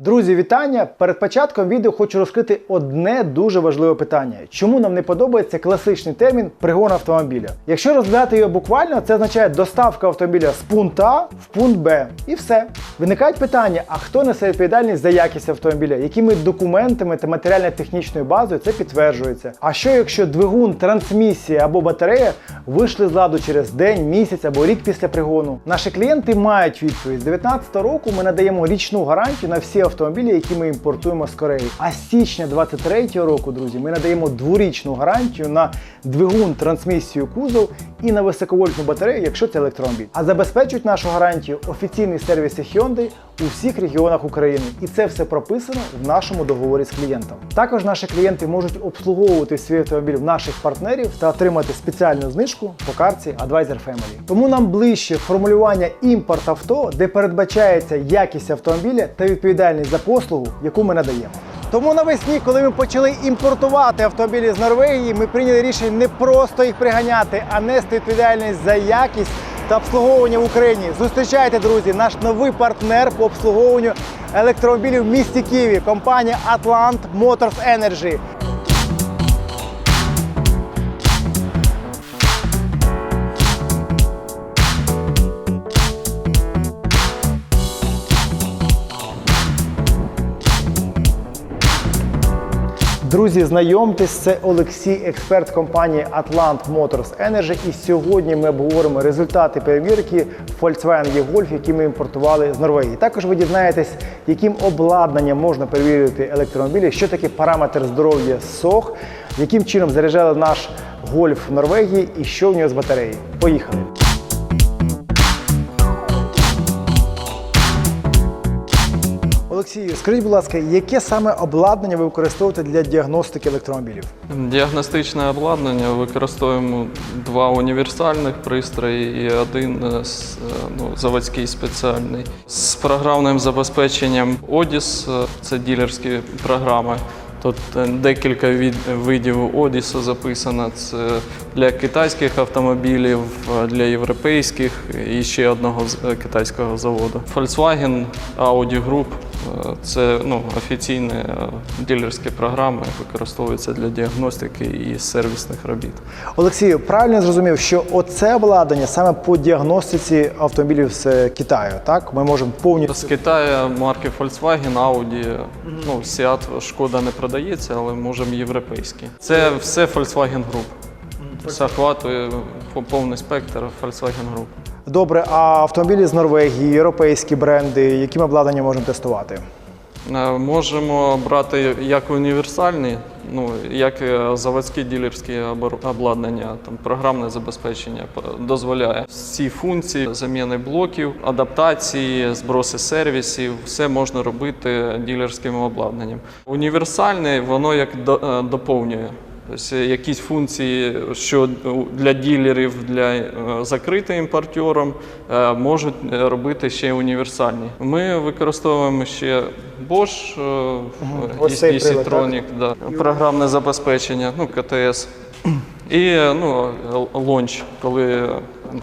Друзі, вітання! Перед початком відео хочу розкрити одне дуже важливе питання: чому нам не подобається класичний термін пригон автомобіля? Якщо розглядати його буквально, це означає доставка автомобіля з пункту А в пункт Б. І все. Виникають питання: а хто несе відповідальність за якість автомобіля? Якими документами та матеріально-технічною базою це підтверджується? А що якщо двигун, трансмісія або батарея вийшли з ладу через день, місяць або рік після пригону? Наші клієнти мають відповідь. З 2019 року ми надаємо річну гарантію на всі автомобілі, які ми імпортуємо з Кореї. А з січня 2023 року, друзі, ми надаємо дворічну гарантію на двигун, трансмісію, кузов і на високовольтну батарею, якщо це електромобіль. А забезпечують нашу гарантію офіційні сервіси Hyundai у всіх регіонах України. І це все прописано в нашому договорі з клієнтом. Також наші клієнти можуть обслуговувати свій автомобіль в наших партнерів та отримати спеціальну знижку по карті Advisor Family. Тому нам ближче формулювання імпорт авто, де передбачається якість автомобіля та відповідальність за послугу, яку ми надаємо. Тому навесні, коли ми почали імпортувати автомобілі з Норвегії, ми прийняли рішення не просто їх приганяти, а нести відповідальність за якість та обслуговування в Україні. Зустрічайте, друзі, наш новий партнер по обслуговуванню електромобілів в місті Києві, компанія Atlant Motors Energy. Друзі, знайомтесь, це Олексій, експерт компанії Atlant Motors Energy. І сьогодні ми обговоримо результати перевірки Volkswagen E-Golf, які ми імпортували з Норвегії. Також ви дізнаєтесь, яким обладнанням можна перевірити електромобілі, що таке параметр здоров'я СОХ, яким чином заряджали наш гольф в Норвегії і що в нього з батареї. Поїхали! Олексію, скажіть, будь ласка, яке саме обладнання ви використовуєте для діагностики електромобілів? Діагностичне обладнання використовуємо два універсальних пристрої і один е, е, ну, заводський спеціальний. З програмним забезпеченням ODIS, е, це ділерські програми. Тут декілька видів ODIS записано. Це для китайських автомобілів, для європейських і ще одного китайського заводу. Volkswagen, Audi Group це ну, офіційні е, дилерські програми, використовуються для діагностики і сервісних робіт. Олексію, правильно я зрозумів, що оце обладнання саме по діагностиці автомобілів з Китаю, так? Ми можемо повністю. З Китаю марки Volkswagen, Audi, ну, Seat, Шкода не продається, але можемо європейські. Це все Volkswagen Group. Це охватує повний спектр Volkswagen Group. Добре, а автомобілі з Норвегії, європейські бренди, яким обладнанням можемо тестувати? Е, Можемо брати як універсальні, ну як е, заводські ділерські обладнання, там програмне забезпечення дозволяє всі функції заміни блоків, адаптації, зброси сервісів, все можна робити ділерським обладнанням. Універсальне воно як е, доповнює. Тобто якісь функції, що для ділерів, для е, закритим імпортером, е, можуть е, робити ще універсальні. Ми використовуємо ще Bosch, угу. і Citronic, да. програмне забезпечення, ну, КТС. І ну, лонч, коли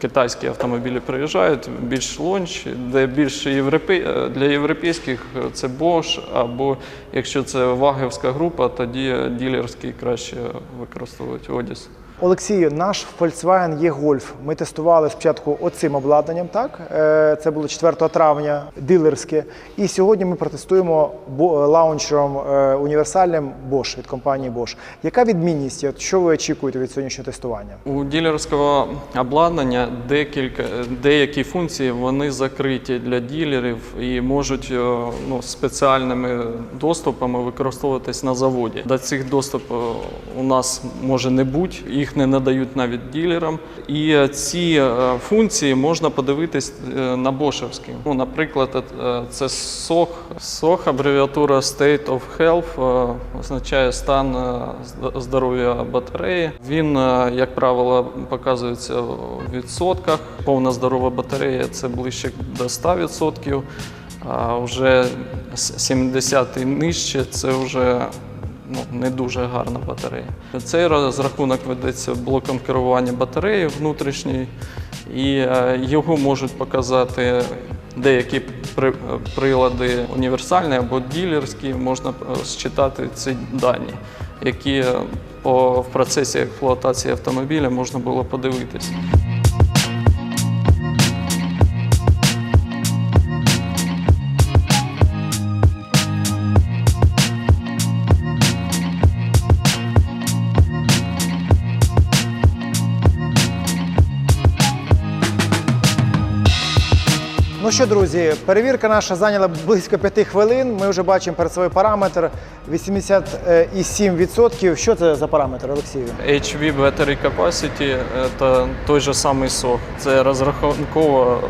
китайські автомобілі приїжджають, більш лонч, де більше європей... для європейських це Bosch, або якщо це вагівська група, тоді ділерський краще використовують Одіс. Олексію, наш Volkswagen E-Golf ми тестували спочатку оцим обладнанням, так? Е, Це було 4 травня, дилерське. І сьогодні ми протестуємо бо- лаунчером е, універсальним Bosch від компанії Bosch. Яка відмінність? От Що ви очікуєте від сьогоднішнього тестування? У ділерського обладнання декілька деякі функції вони закриті для ділерів і можуть е, ну, спеціальними доступами використовуватись на заводі. До цих доступів у нас може не бути, їх не надають навіть ділерам. І е, ці е, функції можна подивитись е, на бошевській. Ну, наприклад, це SOH. SOH, абревіатура State of Health, означає стан здоров'я батареї. Він, як правило, показується в відсотках. Повна здорова батарея це ближче до 100%. А вже 70 і нижче це вже ну, не дуже гарна батарея. Цей розрахунок ведеться блоком керування батареї внутрішньої, і е, його можуть показати деякі при- прилади універсальні або ділерські, можна е, считати ці дані, які е, в процесі експлуатації автомобіля можна було подивитися. Ну що, друзі, перевірка наша зайняла близько 5 хвилин. Ми вже бачимо перед собою параметр 87%. Що це за параметр, Олексію? HV Battery Capacity – це той же самий сок. Це розрахунково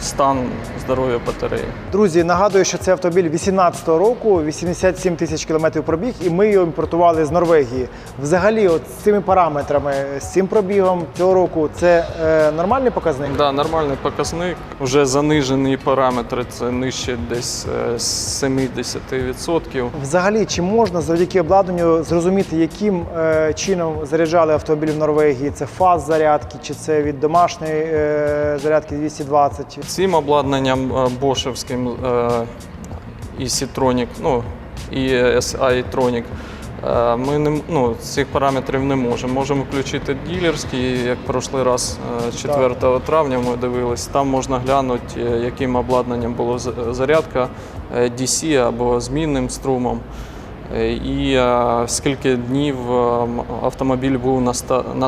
стан здоров'я батареї. Друзі, нагадую, що це автомобіль 18-го року, 87 тисяч кілометрів пробіг, і ми його імпортували з Норвегії. Взагалі, от з цими параметрами, з цим пробігом цього року, це е, нормальний показник? Да, нормальний показник. Вже занижені параметри, це нижче десь е, 70%. Взагалі, чи можна завдяки обладнанню зрозуміти, яким е, чином заряджали автомобіль в Норвегії? Це фаз зарядки, чи це від домашньої е, зарядки 220? Цим обладнанням е, бошевським е, і Citronic, ну і SI Tronic, е, ми не ну, цих параметрів не можемо. Можемо включити ділерський, як прошлий раз, е, 4 травня ми дивились. Там можна глянути, яким обладнанням була зарядка DC або змінним струмом. І скільки днів автомобіль був на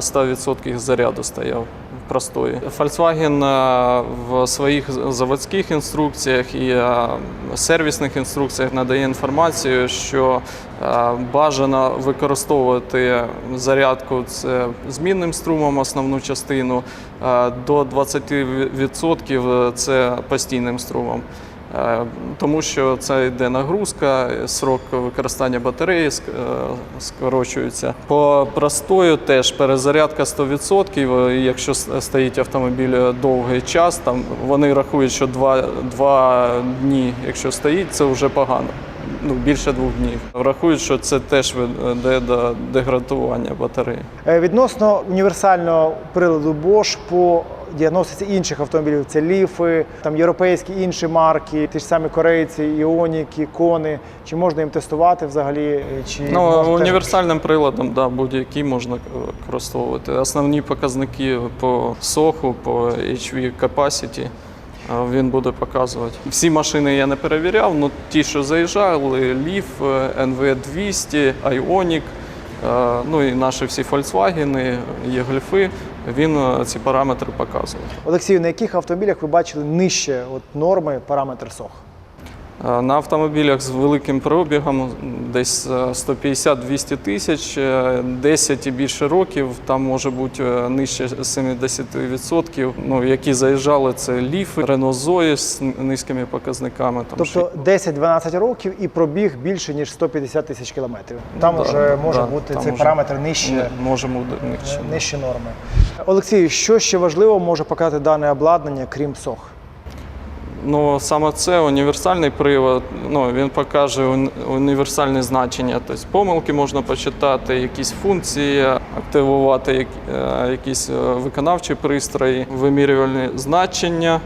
100%, заряду стояв простої. Volkswagen е, в своїх заводських інструкціях і е, сервісних інструкціях надає інформацію, що е, бажано використовувати зарядку з змінним струмом основну частину, до 20% це постійним струмом. Е, Тому що це йде нагрузка, срок використання батареї е, скорочується. По простою теж перезарядка 100%. і Якщо стоїть автомобіль довгий час, там вони рахують, що два, два дні, якщо стоїть, це вже погано. Ну, більше двох днів. Рахують, що це теж веде до деградування батареї. Е, Відносно універсального приладу Bosch по діагностиці інших автомобілів, це ліфи, там європейські інші марки, ті ж самі корейці, іоніки, кони. Чи можна їм тестувати взагалі? е, Чи Ну, можете- універсальним приладом, да, будь-який можна е, використовувати. Основні показники по соху, по HV capacity е, він буде показувати. Всі машини я не перевіряв, але ті, що заїжджали, Leaf, е, NV200, Ioniq, е, ну і наші всі Volkswagen, є гольфи, він е, ці параметри показував. Олексію, на яких автомобілях ви бачили нижче от норми параметр СОХ? Е, На автомобілях з великим пробігом, десь е, 150-200 тисяч, е, 10 і більше років, там може бути е, нижче 70%. Ну, які заїжджали, це ліфи, Zoe з низькими показниками. Там Тобто 10-12 років і пробіг більше ніж 150 тисяч кілометрів. Там да, вже може да, бути цей параметр нижче. Не, можемо бути нижче. Нижче норми. Олексію, що ще важливо може показати дане обладнання, крім СОХ? Ну, саме це універсальний привод. Ну, він покаже універсальне значення. Тобто помилки можна почитати, якісь функції, активувати е, якісь е, виконавчі пристрої, вимірювальні значення.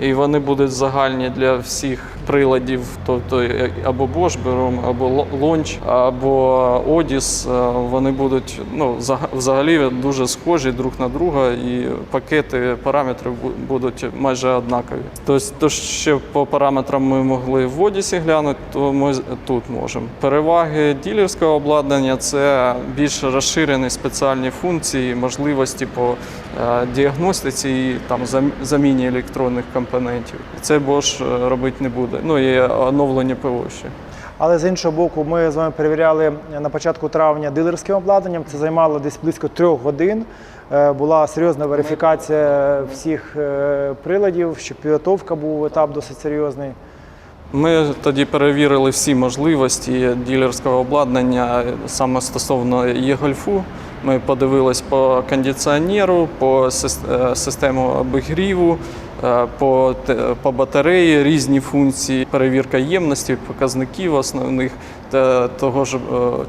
І вони будуть загальні для всіх приладів, тобто е, або Bosch беремо, або Launch, або Odis. Е, Вони будуть ну, зага- взагалі дуже схожі друг на друга, і пакети параметрів будуть майже однакові. Тобто, то, що по параметрам ми могли в Одісі глянути, то ми тут можемо. Переваги ділерського обладнання це більш розширені спеціальні функції, можливості по е, діагностиці і там зам- заміні електронних компонентів. Це Bosch е, робити не буде. Ну і оновлення ПО ще. Але з іншого боку, ми з вами перевіряли на початку травня дилерським обладнанням. Це займало десь близько трьох годин. Е, Була серйозна верифікація всіх е, приладів, щоб підготовка був етап досить серйозний. Ми тоді перевірили всі можливості ділерського обладнання саме стосовно є-гольфу. Ми подивились по кондиціонеру, по сис- систему обігріву, по, те- по батареї, різні функції, перевірка ємності, показників основних та того ж е,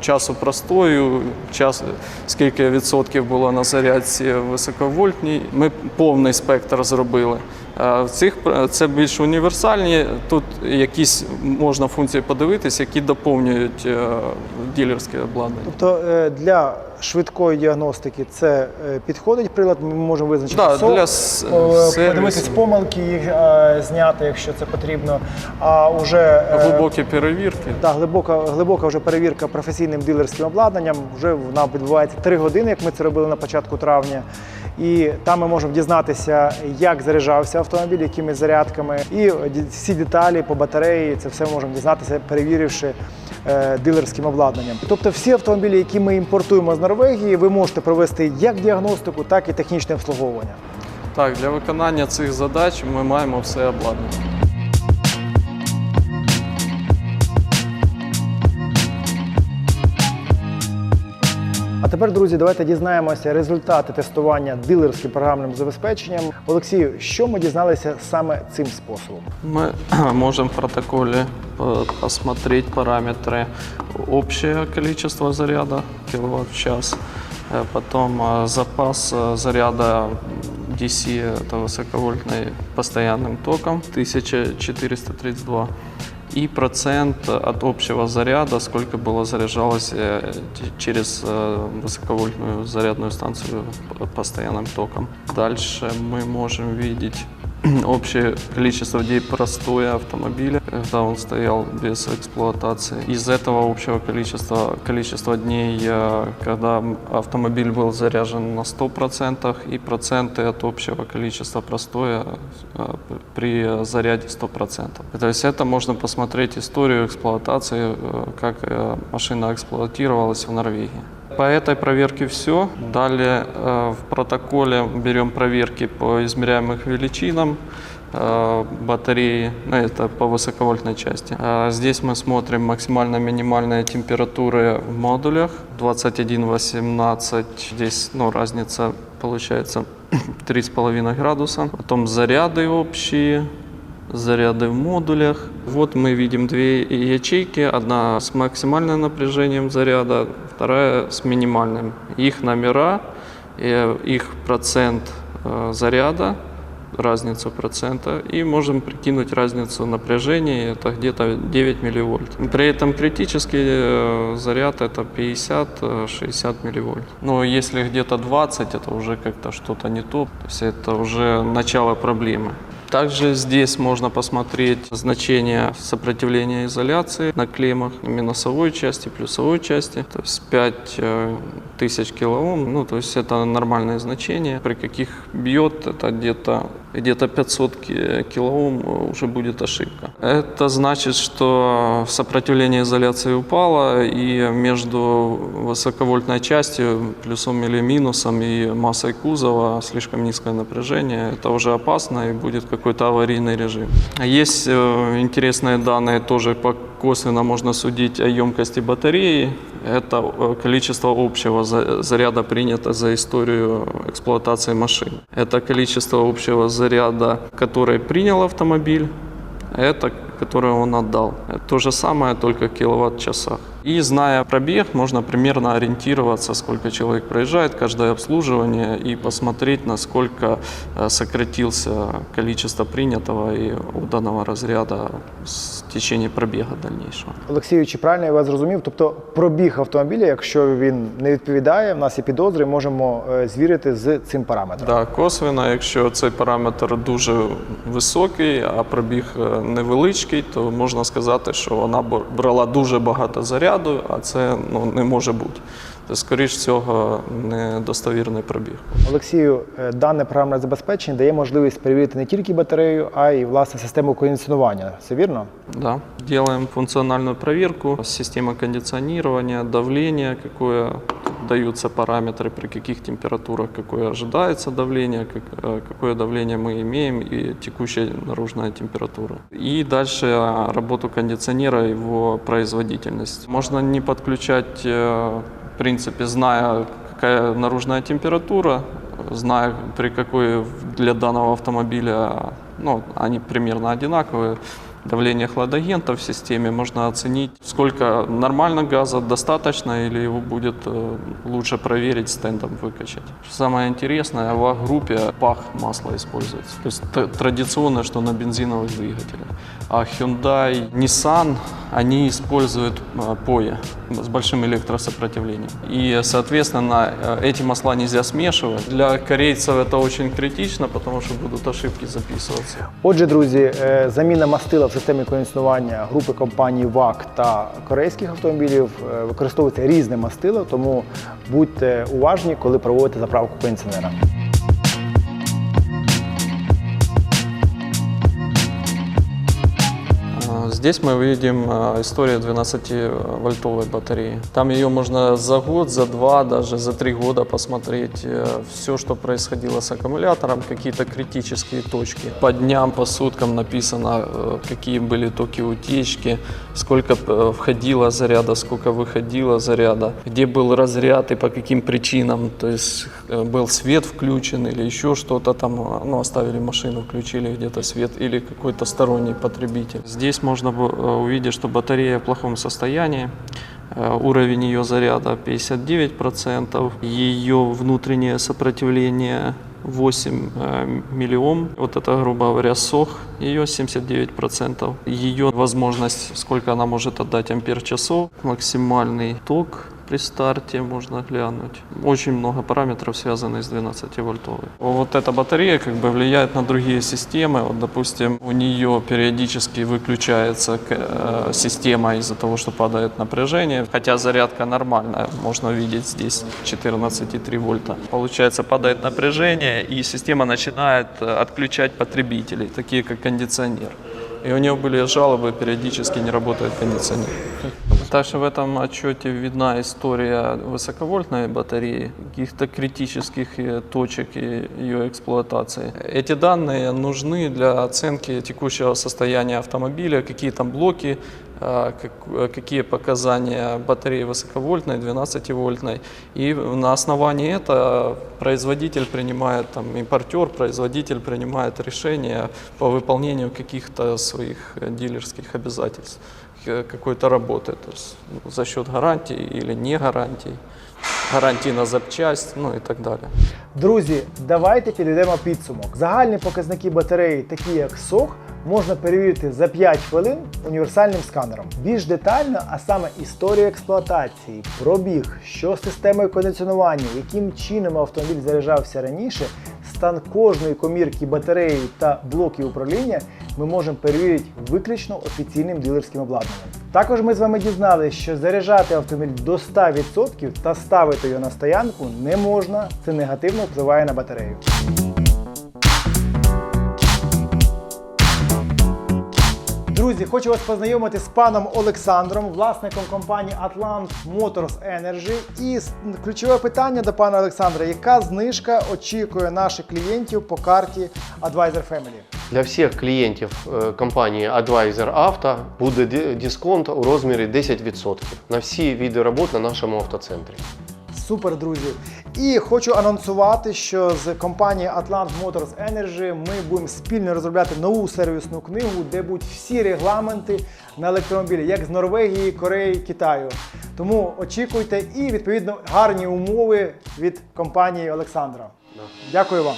часу простою, час, скільки відсотків було на зарядці високовольтній. Ми повний спектр зробили. Е, В цих це більш універсальні. Тут якісь можна функції подивитись, які доповнюють е, ділерське обладнання. Тобто е, для швидкої діагностики це підходить прилад, ми можемо визначити Да, СО, для подивитись помилки, їх зняти, якщо це потрібно. А вже Глибокі перевірки. Да, глибока, глибока вже перевірка професійним дилерським обладнанням. Вже вона відбувається 3 години, як ми це робили на початку травня. І там ми можемо дізнатися, як заряджався автомобіль, якими зарядками, і всі деталі по батареї. Це все можемо дізнатися, перевіривши е, дилерським обладнанням. Тобто, всі автомобілі, які ми імпортуємо з Норвегії, ви можете провести як діагностику, так і технічне обслуговування. Так, для виконання цих задач ми маємо все обладнання. А тепер, друзі, давайте дізнаємося результати тестування дилерським програмним забезпеченням. Олексію, що ми дізналися саме цим способом? Мы можем в протоколе по- посмотреть параметры общее количество заряда киловатт в час, э, потом э, запас э, заряда DC, это высоковольтный постоянным током, 1432, и процент от общего заряда, сколько было заряжалось э, т- через э, высоковольтную зарядную станцию п- постоянным током. Дальше мы можем видеть общее количество дней простоя автомобиля, когда он стоял без эксплуатации. Из этого общего количества, количества дней, э, когда м- автомобиль был заряжен на 100% и проценты от общего количества простоя э, п- при заряде 100%. То есть это можно посмотреть историю эксплуатации, э, как э, машина эксплуатировалась в Норвегии. По этой проверке все. Далее э, в протоколе берем проверки по измеряемых величинам э, батареи, ну, это по высоковольтной части. А Здесь мы смотрим максимально-минимальные температуры в модулях 21-18. Здесь ну, разница получается 3,5 градуса. Потом заряды общие, заряды в модулях. Вот мы видим две ячейки. Одна с максимальным напряжением заряда, вторая с минимальным. Их номера, э, их процент э, заряда, разницу процента, и можем прикинуть разницу напряжения, это где-то 9 милливольт. При этом критический э, заряд это 50-60 милливольт. Но если где-то 20, это уже как-то что-то не то, то есть это уже начало проблемы. Также здесь можно посмотреть значение сопротивления изоляции на клеммах минусовой части, плюсовой части. То есть 5 э, тысяч килоом, ну то есть это нормальное значение. При каких бьет, это где-то где-то 500 ки- килоом э, уже будет ошибка. Это значит, что сопротивление изоляции упало, и между высоковольтной частью, плюсом или минусом, и массой кузова слишком низкое напряжение. Это уже опасно, и будет какой-то аварийный режим. Есть э, интересные данные, тоже по косвенно можно судить о емкости батареи. Это э, количество общего за- заряда принято за историю эксплуатации машины. Это количество общего заряда, который принял автомобиль, это которое он отдал. Это то же самое, только в киловатт-часах. И зная пробег, можно примерно ориентироваться, сколько человек проезжает, каждое обслуживание, и посмотреть, насколько э, сократился количество принятого и уданного разряда с- течение пробега дальнейшего. Олексію, чи правильно я вас зрозумів? Тобто пробіг автомобіля, якщо він не відповідає, в нас є підозри, можемо е, звірити з цим параметром. Да, косвенно, якщо цей параметр дуже високий, а пробіг е, невеличкий, то можна сказати, що вона брала дуже багато заряду, а це ну, не може бути Це, скоріш всього, недостовірний пробіг. Олексію, е, дане програмне забезпечення дає можливість перевірити не тільки батарею, а й власне систему кондиціонування. Це вірно? Да. Делаем функциональную проверку, система кондиционирования, давление, какое даются параметры, при каких температурах, какое ожидается давление, как- э, какое давление мы имеем и текущая наружная температура. И дальше а, работу кондиционера, его производительность. Можно не подключать, э, в принципе, зная, какая наружная температура, зная, при какой для данного автомобиля, ну, они примерно одинаковые, давление хладагента в системе, можно оценить, сколько нормально газа достаточно или его будет э, лучше проверить стендом выкачать. Самое интересное, в группе пах масла используется. То есть т- традиционно, что на бензиновых двигателях. А Hyundai, Nissan, они используют э, POE с большим электросопротивлением. И, соответственно, э, эти масла нельзя смешивать. Для корейцев это очень критично, потому что будут ошибки записываться. Отже, друзі, е, заміна мастила в системі кондиціонування групи компаній ВАК та корейських автомобілів е, використовується різне мастило, тому будьте уважні, коли проводите заправку кондиціонера. Здесь мы видим а, историю 12-вольтовой батареи. Там ее можно за год, за два, даже за три года посмотреть. Все, что происходило с аккумулятором, какие-то критические точки. По дням, по суткам написано, э, какие были токи утечки, сколько э, входило заряда, сколько выходило заряда, где был разряд и по каким причинам. То есть э, был свет включен или еще что-то там, э, ну, оставили машину, включили где-то свет или какой-то сторонний потребитель. Здесь можно бу- э, увидеть, что батарея в плохом состоянии. Э, Уровень ее заряда 59%, ее внутреннее сопротивление 8 э, миллиом. Вот это, грубо говоря, сох ее 79%. Ее возможность, сколько она может отдать ампер часов, максимальный ток при старте можно глянуть. Очень много параметров связанных с 12 вольтовой. Вот эта батарея как бы влияет на другие системы. Вот, допустим, у нее периодически выключается э, система из-за того, что падает напряжение. Хотя зарядка нормальная, можно видеть здесь 14,3 вольта. Получается, падает напряжение, и система начинает э, отключать потребителей, такие как кондиционер. И у нее были жалобы, периодически не работает кондиционер. Также в этом отчете видна история высоковольтной батареи, каких-то критических э, точек и ее эксплуатации. Эти данные нужны для оценки текущего состояния автомобиля, какие там блоки, э, как- э, какие показания батареи высоковольтной, 12-вольтной. И на основании этого производитель принимает, там, импортер, производитель принимает решение по выполнению каких-то своих э, дилерских обязательств э, какой-то работы, то есть ну, за счет гарантий или не гарантий, гарантии на запчасть, ну и так далее. Друзі, давайте підведемо підсумок. Загальні показники батареї, такі як сох, можна перевірити за 5 хвилин універсальним сканером. Більш детально, а саме історію експлуатації, пробіг, що з системою кондиціонування, яким чином автомобіль заряджався раніше, стан кожної комірки батареї та блоків управління ми можемо перевірити виключно офіційним дилерським обладнанням. Також ми з вами дізналися, що заряджати автомобіль до 100% та ставити його на стоянку не можна. Це негативно впливає на батарею. Друзі, хочу вас познайомити з паном Олександром, власником компанії Atlant Motors Energy. І ключове питання до пана Олександра: яка знижка очікує наших клієнтів по карті Advisor Family? Для всіх клієнтів е, компанії Advisor Auto буде дисконт у розмірі 10% на всі види робот на нашому автоцентрі. Супер, друзі. І хочу анонсувати, що з компанією Atlant Motors Energy ми будемо спільно розробляти нову сервісну книгу, де будуть всі регламенти на електромобілі, як з Норвегії, Кореї, Китаю. Тому очікуйте і відповідно гарні умови від компанії Олександра. Дякую вам.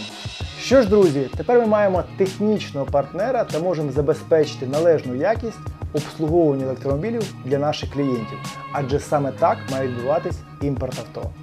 Що ж, друзі, тепер ми маємо технічного партнера та можемо забезпечити належну якість обслуговування електромобілів для наших клієнтів. Адже саме так має відбуватись імпорт авто.